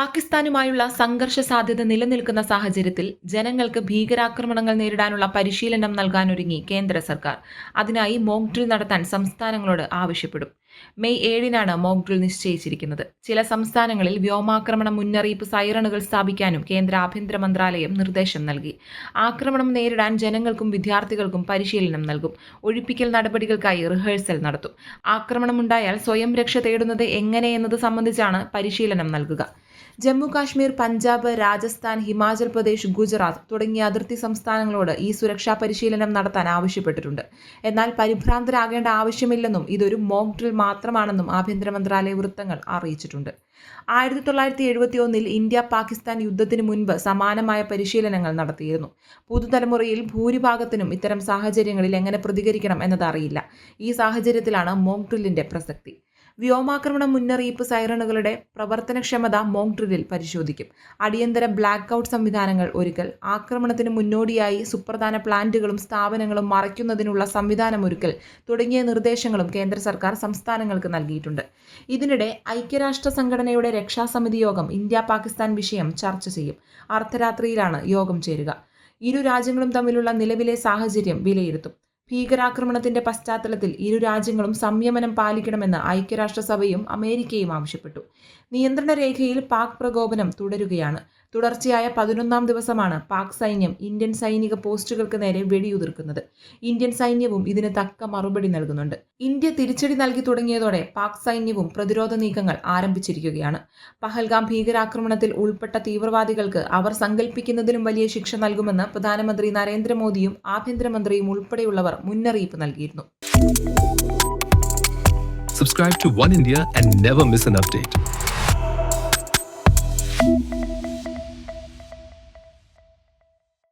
പാകിസ്ഥാനുമായുള്ള സംഘർഷ സാധ്യത നിലനിൽക്കുന്ന സാഹചര്യത്തിൽ ജനങ്ങൾക്ക് ഭീകരാക്രമണങ്ങൾ നേരിടാനുള്ള പരിശീലനം നൽകാനൊരുങ്ങി കേന്ദ്ര സർക്കാർ. അതിനായി മോക്ക് ഡ്രിൽ നടത്താൻ സംസ്ഥാനങ്ങളോട് ആവശ്യപ്പെടും. മെയ് ഏഴിനാണ് മോക്ക് ഡ്രിൽ നിശ്ചയിച്ചിരിക്കുന്നത്. ചില സംസ്ഥാനങ്ങളിൽ വ്യോമാക്രമണ മുന്നറിയിപ്പ് സൈറണുകൾ സ്ഥാപിക്കാനും കേന്ദ്ര ആഭ്യന്തര മന്ത്രാലയം നിർദ്ദേശം നൽകി. ആക്രമണം നേരിടാൻ ജനങ്ങൾക്കും വിദ്യാർത്ഥികൾക്കും പരിശീലനം നൽകും. ഒഴിപ്പിക്കൽ നടപടികൾക്കായി റിഹേഴ്സൽ നടത്തും. ആക്രമണമുണ്ടായാൽ സ്വയം രക്ഷ തേടുന്നത് എങ്ങനെയെന്നത് സംബന്ധിച്ചാണ് പരിശീലനം നൽകുക. ജമ്മു കാശ്മീർ പഞ്ചാബ് രാജസ്ഥാൻ ഹിമാചൽ പ്രദേശ് ഗുജറാത്ത് തുടങ്ങിയ അതിർത്തി സംസ്ഥാനങ്ങളോട് ഈ സുരക്ഷാ പരിശീലനം നടത്താൻ ആവശ്യപ്പെട്ടിട്ടുണ്ട്. എന്നാൽ പരിഭ്രാന്തരാകേണ്ട ആവശ്യമില്ലെന്നും ഇതൊരു മോക്ക് ഡ്രിൽ മാത്രമാണെന്നും ആഭ്യന്തര മന്ത്രാലയ വൃത്തങ്ങൾ അറിയിച്ചിട്ടുണ്ട്. ആയിരത്തി തൊള്ളായിരത്തി എഴുപത്തി ഒന്നിൽ ഇന്ത്യ പാകിസ്ഥാൻ യുദ്ധത്തിന് മുൻപ് സമാനമായ പരിശീലനങ്ങൾ നടത്തിയിരുന്നു. പുതുതലമുറയിൽ ഭൂരിഭാഗത്തിനും ഇത്തരം സാഹചര്യങ്ങളിൽ എങ്ങനെ പ്രതികരിക്കണം എന്നതറിയില്ല. ഈ സാഹചര്യത്തിലാണ് മോക്ക് ഡ്രില്ലിന്റെ പ്രസക്തി. വ്യോമാക്രമണ മുന്നറിയിപ്പ് സൈറണുകളുടെ പ്രവർത്തനക്ഷമത മോക്ക് ഡ്രില്ലിൽ പരിശോധിക്കും. അടിയന്തര ബ്ലാക്ക് ഔട്ട് സംവിധാനങ്ങൾ ഒരുക്കൽ. ആക്രമണത്തിന് മുന്നോടിയായി സുപ്രധാന പ്ലാന്റുകളും സ്ഥാപനങ്ങളും മറയ്ക്കുന്നതിനുള്ള സംവിധാനമൊരുക്കൽ തുടങ്ങിയ നിർദ്ദേശങ്ങളും കേന്ദ്ര സർക്കാർ സംസ്ഥാനങ്ങൾക്ക് നൽകിയിട്ടുണ്ട്. ഇതിനിടെ ഐക്യരാഷ്ട്ര സംഘടനയുടെ രക്ഷാസമിതി യോഗം ഇന്ത്യ പാകിസ്ഥാൻ വിഷയം ചർച്ച ചെയ്യും. അർദ്ധരാത്രിയിലാണ് യോഗം ചേരുക. ഇരു രാജ്യങ്ങളും തമ്മിലുള്ള നിലവിലെ സാഹചര്യം വിലയിരുത്തും. ഭീകരാക്രമണത്തിന്റെ പശ്ചാത്തലത്തിൽ ഇരു രാജ്യങ്ങളും സംയമനം പാലിക്കണമെന്ന് ഐക്യരാഷ്ട്രസഭയും അമേരിക്കയും ആവശ്യപ്പെട്ടു. നിയന്ത്രണ രേഖയിൽ പാക് പ്രകോപനം തുടരുകയാണ്. തുടർച്ചയായ പതിനൊന്നാം ദിവസമാണ് പാക് സൈന്യം ഇന്ത്യൻ സൈനിക പോസ്റ്റുകൾക്ക് നേരെ വെടിയുതിർക്കുന്നത്. ഇന്ത്യൻ സൈന്യവും ഇതിന് തക്ക മറുപടി നൽകുന്നുണ്ട്. ഇന്ത്യ തിരിച്ചടി നൽകി തുടങ്ങിയതോടെ പാക് സൈന്യവും പ്രതിരോധ നീക്കങ്ങൾ ആരംഭിച്ചിരിക്കുകയാണ്. പഹൽഗാം ഭീകരാക്രമണത്തിൽ ഉൾപ്പെട്ട തീവ്രവാദികൾക്ക് അവർ സങ്കല്പിക്കുന്നതിലും വലിയ ശിക്ഷ നൽകുമെന്ന് പ്രധാനമന്ത്രി നരേന്ദ്രമോദിയും ആഭ്യന്തരമന്ത്രിയും ഉൾപ്പെടെയുള്ളവർ മുന്നറിയിപ്പ് നൽകിയിരുന്നു Subscribe to One India and never miss an update.